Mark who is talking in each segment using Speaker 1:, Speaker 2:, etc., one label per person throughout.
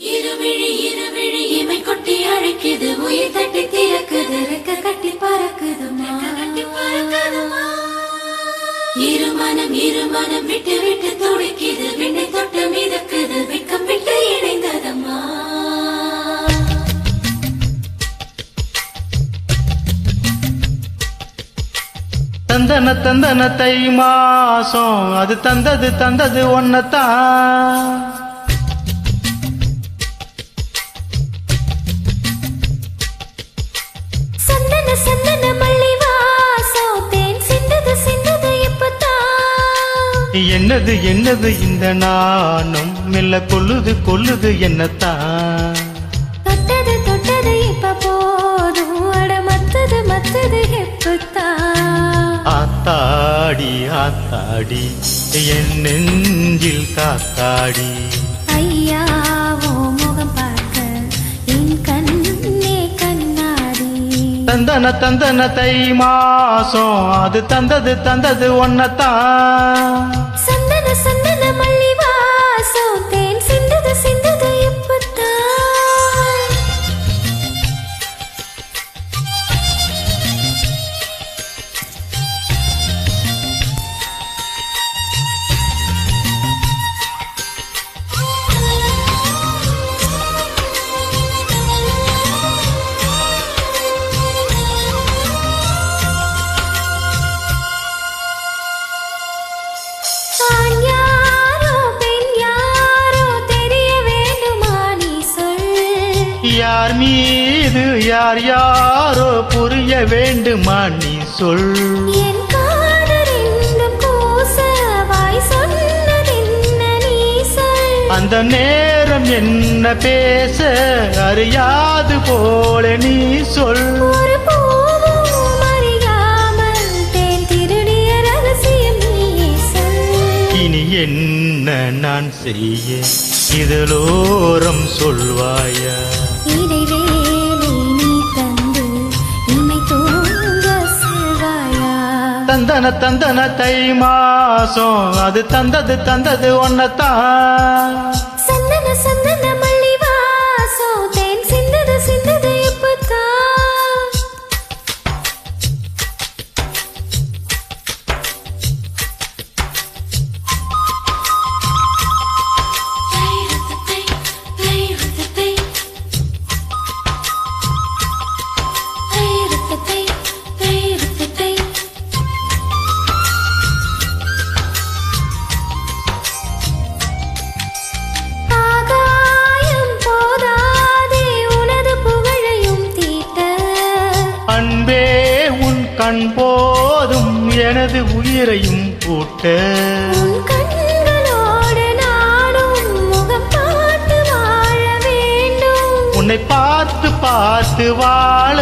Speaker 1: இருவிழி இருவிழி இமை கொட்டி அழைக்குது உயிர் தட்டி திறக்குது ரெக்க கட்டி பறக்குதுமா? இருமனம் இருமனம் விட்டு விட்டு துடிக்குது விண்ணை தொட்டு மிதக்குது வெக்கம் விட்டு இணைந்ததம்மா
Speaker 2: தந்தன தந்தன தை மாசம் அது தந்தது தந்தது ஒன்னத்தான் என்னது என்னது இந்த நானும் மெல்ல கொல்லுது கொல்லுது என்னத்தான்?
Speaker 1: தொட்டது தொட்டது இப்ப போதும். அட மத்தது மத்தது
Speaker 2: ஆத்தாடி ஆத்தாடி என் நெஞ்சில் காத்தாடி.
Speaker 1: ஐயா.
Speaker 2: தந்தன தந்தன தை மாசம். அது தந்தது தந்தது ஒன்னத்தான்.
Speaker 1: சந்தன சந்தன மல்லி வாசம் தேன் சிந்தது சிந்தது யார்
Speaker 2: மீது யார் யாரோ புரிய வேண்டுமா நீ சொல். அந்த நேரம் என்ன பேச அறியாது போல நீ சொல். இனி என்ன நான் செய்ய? இதலோரம் சொல்வாயா? தந்தன தந்தன தை மாசம். அது தந்தது தந்தது ஒன்னத்தான் எனது உயிரையும்
Speaker 1: வேண்டும்.
Speaker 2: உன்னை பார்த்து பார்த்து வாழ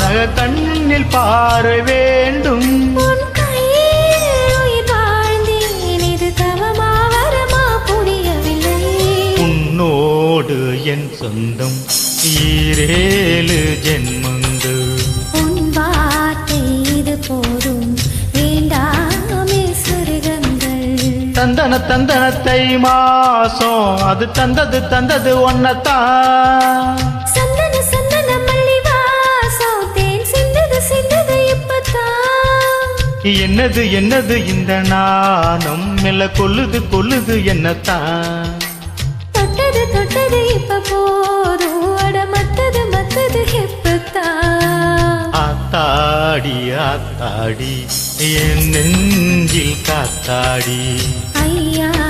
Speaker 2: நக கண்ணில் பார வேண்டும். உன்னோடு என் சொந்தம் தந்தன தந்தன தை மாசம் அது தந்தது தந்தது ஒன்னத்தான்.
Speaker 1: சந்தன சந்தன மல்லி வாசம் தேன் சிந்தது சிந்தது இப்பத்தான்.
Speaker 2: என்னது என்னது இந்த நாணம்? மெல்ல கொல்லுது கொல்லுது என்னத்தான்.
Speaker 1: தொட்டது தொட்டது இப்ப போதும். அட மத்தது மத்தது எப்பத்தான்
Speaker 2: ஆத்தாடி ஆத்தாடி என் நெஞ்சில் காத்தாடி.
Speaker 1: ஐயா.